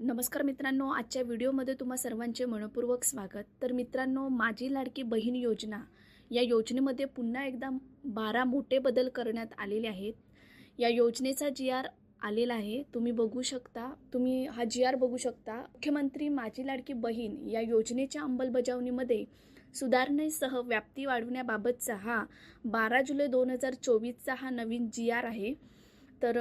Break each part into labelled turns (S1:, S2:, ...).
S1: नमस्कार मित्रांनो आजच्या व्हिडिओमध्ये तुम्हा सर्वांचे मनपूर्वक स्वागत. तर मित्रांनो माझी लाडकी बहीण योजना या योजनेमध्ये पुन्हा एकदा बारा मोठे बदल करण्यात आलेले आहेत. या योजनेचा जी आर आलेला आहे तुम्ही बघू शकता. तुम्ही हा जी आर बघू शकता. मुख्यमंत्री माझी लाडकी बहीण या योजनेच्या अंमलबजावणीमध्ये सुधारणेसह व्याप्ती वाढवण्याबाबतचा हा बारा जुलै दोन हजार चोवीसचा हा नवीन जी आर आहे. तर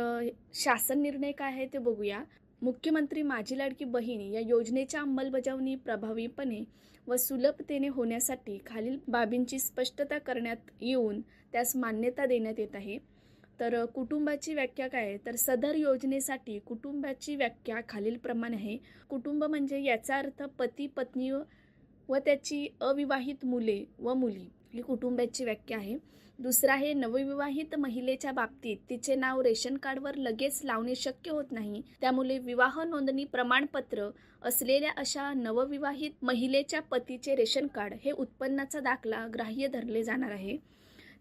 S1: शासन निर्णय काय आहे ते बघूया. मुख्यमंत्री माझी लाडकी बहीण या योजनेच्या अंमलबजावणी प्रभावीपणे व सुलभतेने होण्यासाठी खालील बाबींची स्पष्टता करण्यात येऊन त्यास मान्यता देण्यात येत आहे. तर कुटुंबाची व्याख्या काय? आहे तर सदर योजनेसाठी कुटुंबाची व्याख्या खालीलप्रमाणे आहे. कुटुंब म्हणजे याचा अर्थ पती पत्नी व त्याची अविवाहित मुले व मुली. ही कुटुंबाची व्याख्या आहे. दुसरं आहे नवविवाहित महिलेच्या बाबतीत तिचे नाव रेशन कार्डवर लगेच लावणे शक्य होत नाही. त्यामुळे विवाह नोंदणी प्रमाणपत्र असलेल्या अशा नवविवाहित महिलेच्या पतीचे रेशन कार्ड हे उत्पन्नाचा दाखला ग्राह्य धरले जाणार आहे.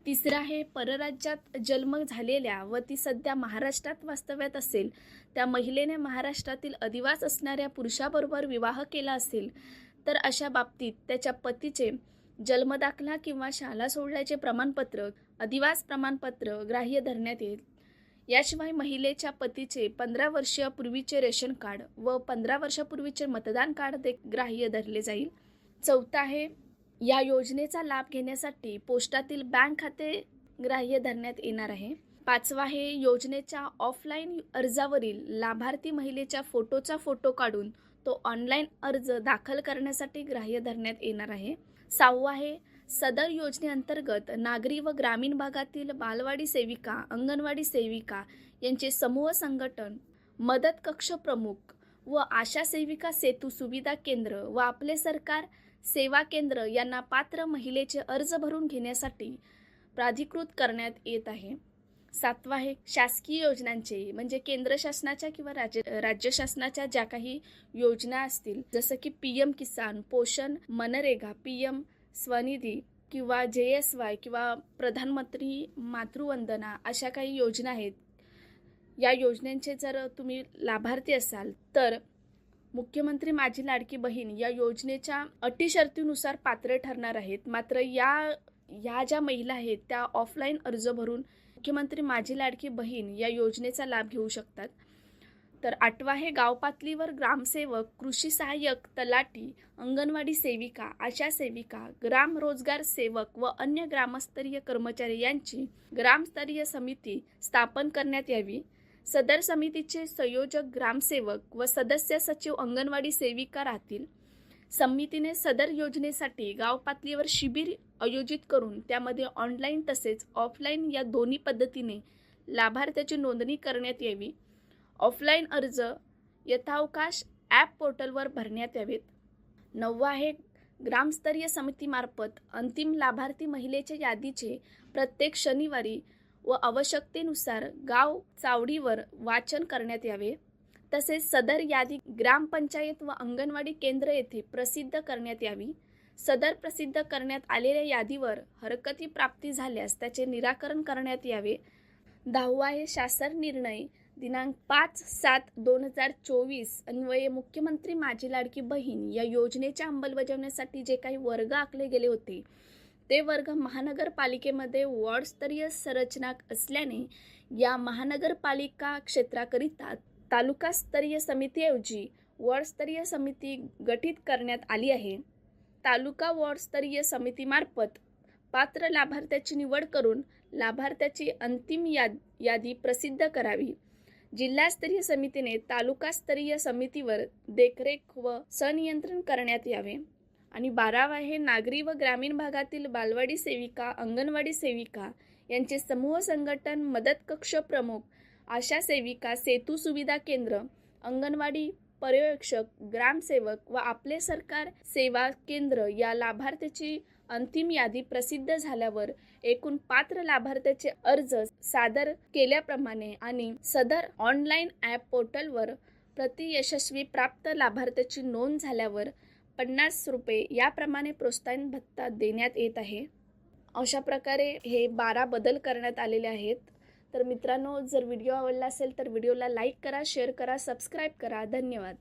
S1: तिसरं आहे परराज्यात जन्म झालेल्या व ती सध्या महाराष्ट्रात वास्तव्यात असेल त्या महिलेने महाराष्ट्रातील अधिवास असणाऱ्या पुरुषाबरोबर विवाह केला असेल तर अशा बाबतीत त्याच्या पतीचे जन्मदाखला किंवा शाळा सोडल्याचे प्रमाणपत्र अधिवास प्रमाणपत्र ग्राह्य धरण्यात येईल. याशिवाय महिलेच्या पतीचे पंधरा वर्षापूर्वीचे रेशन कार्ड व पंधरा वर्षापूर्वीचे मतदान कार्ड दे ग्राह्य धरले जाईल. चौथा आहे या योजनेचा लाभ घेण्यासाठी पोस्टातील बँक खाते ग्राह्य धरण्यात येणार आहे. पाचवा आहे योजनेच्या ऑफलाईन अर्जावरील लाभार्थी महिलेच्या फोटोचा फोटो काढून तो ऑनलाईन अर्ज दाखल करण्यासाठी ग्राह्य धरण्यात येणार आहे. सहावं आहे. सदर योजनेअंतर्गत नागरी व ग्रामीण भागातील बालवाडी सेविका अंगणवाडी सेविका यांचे समूह संघटन मदत कक्ष प्रमुख व आशा सेविका सेतू सुविधा केंद्र व आपले सरकार सेवा केंद्र यांना पात्र महिलेचे अर्ज भरून घेण्यासाठी प्राधिकृत करण्यात येत आहे. सातवा आहे शासकीय योजनांचे म्हणजे केंद्र शासनाच्या किंवा राज्य राज्य शासनाच्या ज्या काही योजना असतील जसं की पी एम किसान पोषण मनरेगा पी एम स्वनिधी किंवा जे एस वाय किंवा प्रधानमंत्री मातृवंदना अशा काही योजना आहेत. या योजनांचे जर तुम्ही लाभार्थी असाल तर मुख्यमंत्री माझी लाडकी बहीण या योजनेच्या अटी शर्तीनुसार पात्र ठरणार आहेत. मात्र या या ज्या महिला आहेत त्या ऑफलाईन अर्ज भरून मुख्यमंत्री माझी लाडकी बहीण या योजनेचा लाभ घेऊ शकतात? तर आठवा हे गावपातळीवर ग्रामसेवक कृषी सहाय्यक तलाटी अंगणवाडी सेविका आशा सेविका ग्राम रोजगार सेवक व अन्य ग्रामस्तरीय कर्मचारी यांची ग्रामस्तरीय समिती स्थापन करण्यात यावी. सदर समितीचे संयोजक ग्रामसेवक व सदस्य सचिव अंगणवाडी सेविका राहतील. समितीने सदर योजनेसाठी गाव पातळीवर शिबिर आयोजित करून त्यामध्ये ऑनलाईन तसेच ऑफलाईन या दोन्ही पद्धतीने लाभार्थ्याची नोंदणी करण्यात यावी. ऑफलाईन अर्ज यथावकाश ॲप पोर्टलवर भरण्यात यावेत. नववा आहे ग्रामस्तरीय समितीमार्फत अंतिम लाभार्थी महिलेच्या यादीचे प्रत्येक शनिवारी व आवश्यकतेनुसार गाव चावडीवर वाचन करण्यात यावे. तसेच सदर यादी ग्रामपंचायत व अंगणवाडी केंद्र येथे प्रसिद्ध करण्यात यावी. सदर प्रसिद्ध करण्यात आलेल्या यादीवर हरकती प्राप्ती झाल्यास त्याचे निराकरण करण्यात यावे. दहावा आहे शासन निर्णय. दिनांक पाच सात दोन हजार चोवीस अन्वये मुख्यमंत्री माझी लाडकी बहीण या योजनेच्या अंमलबजावणीसाठी जे काही वर्ग आखले गेले होते ते वर्ग महानगरपालिकेमध्ये वॉर्डस्तरीय संरचना असल्याने या महानगरपालिका क्षेत्राकरिता तालुकास्तरीय समितीऐवजी वॉर्डस्तरीय समिती गठीत करण्यात आली आहे. तालुका वॉर्डस्तरीय समितीमार्फत पात्र लाभार्थ्याची निवड करून लाभार्थ्याची अंतिम याद यादी प्रसिद्ध करावी. जिल्हास्तरीय समितीने तालुकास्तरीय समितीवर देखरेख व सनियंत्रण करण्यात यावे. आणि बारावा हे नागरी व ग्रामीण भागातील बालवाडी सेविका अंगणवाडी सेविका यांचे समूह संघटन मदत कक्ष प्रमुख आशा सेविका सेतू सुविधा केंद्र अंगणवाडी पर्यवेक्षक ग्रामसेवक व आपले सरकार सेवा केंद्र या लाभार्थ्याची अंतिम यादी प्रसिद्ध झाल्यावर एकूण पात्र लाभार्थ्याचे अर्ज सादर केल्याप्रमाणे आणि सदर ऑनलाईन ॲप पोर्टलवर प्रति यशस्वी प्राप्त लाभार्थ्याची नोंद झाल्यावर पन्नास रुपये याप्रमाणे प्रोत्साहन भत्ता देण्यात येत आहे. अशा प्रकारे हे बारा बदल करण्यात आलेले आहेत. तर मित्रांनो जर व्हिडिओ आवडला असेल तर व्हिडिओला लाईक करा शेअर करा सबस्क्राईब करा. धन्यवाद.